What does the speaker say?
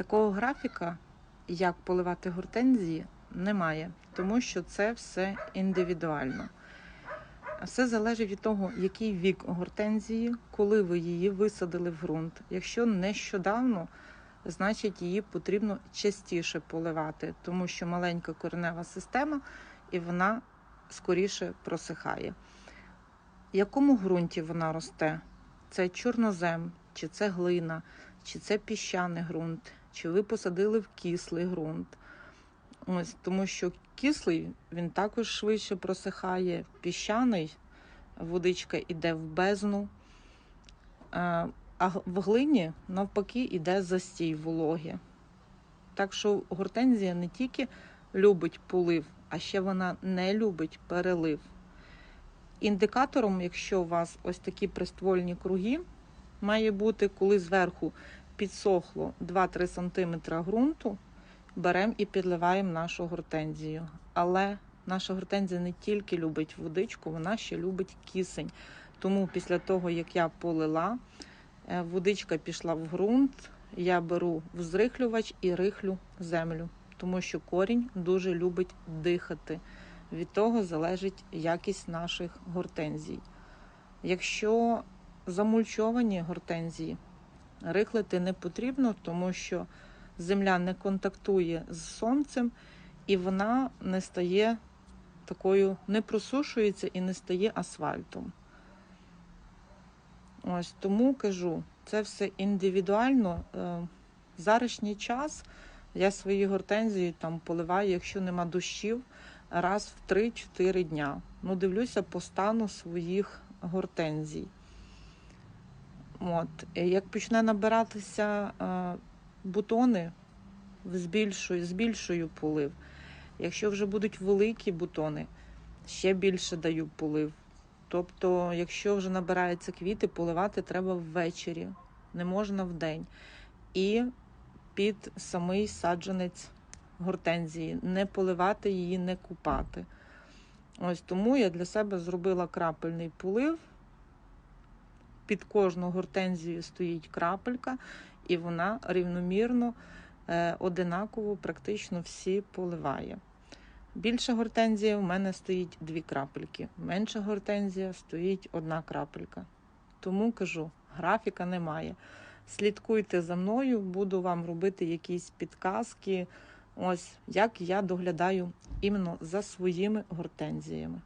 Такого графіка, як поливати гортензії, немає, тому що це все індивідуально. Все залежить від того, який вік гортензії, коли ви її висадили в ґрунт. Якщо нещодавно, значить її потрібно частіше поливати, тому що маленька коренева система і вона скоріше просихає. В якому ґрунті вона росте? Це чорнозем, чи це глина, чи це піщаний ґрунт, чи ви посадили в кислий ґрунт. Ось, тому що кислий він також швидше просихає, піщаний водичка йде в бездну, а а в глині навпаки йде застій вологи. Так що гортензія не тільки любить полив, а ще вона не любить перелив. Індикатором, якщо у вас ось такі приствольні круги, має бути, коли зверху підсохло 2-3 см ґрунту, беремо і підливаємо нашу гортензію. Але наша гортензія не тільки любить водичку, вона ще любить кисень. Тому після того, як я полила, е, водичка пішла в ґрунт, я беру взрихлювач і рихлю землю, тому що корінь дуже любить дихати. Від того залежить якість наших гортензій. Якщо замульчовані гортензії, рихлити не потрібно, тому що земля не контактує з сонцем і вона не стає такою, не просушується і не стає асфальтом. Ось тому кажу, це все індивідуально. Е, Зарашній час я свої гортензії там поливаю, якщо нема дощів, раз в 3-4 дня. Ну, дивлюся по стану своїх гортензій. От. Як почне набиратися е, бутони, збільшую, збільшую полив. Якщо вже будуть великі бутони, ще більше даю полив. Тобто, якщо вже набираються квіти, поливати треба ввечері, не можна вдень. І під самий саджанець гортензії, не поливати її, не купати. Ось тому я для себе зробила крапельний полив. Під кожну гортензію стоїть крапелька, і вона рівномірно, е, одинаково, практично всі поливає. Більша гортензія у мене стоїть дві крапельки, менша гортензія стоїть одна крапелька. Тому кажу, графіка немає. Слідкуйте за мною, буду вам робити якісь підказки. Ось як я доглядаю іменно за своїми гортензіями.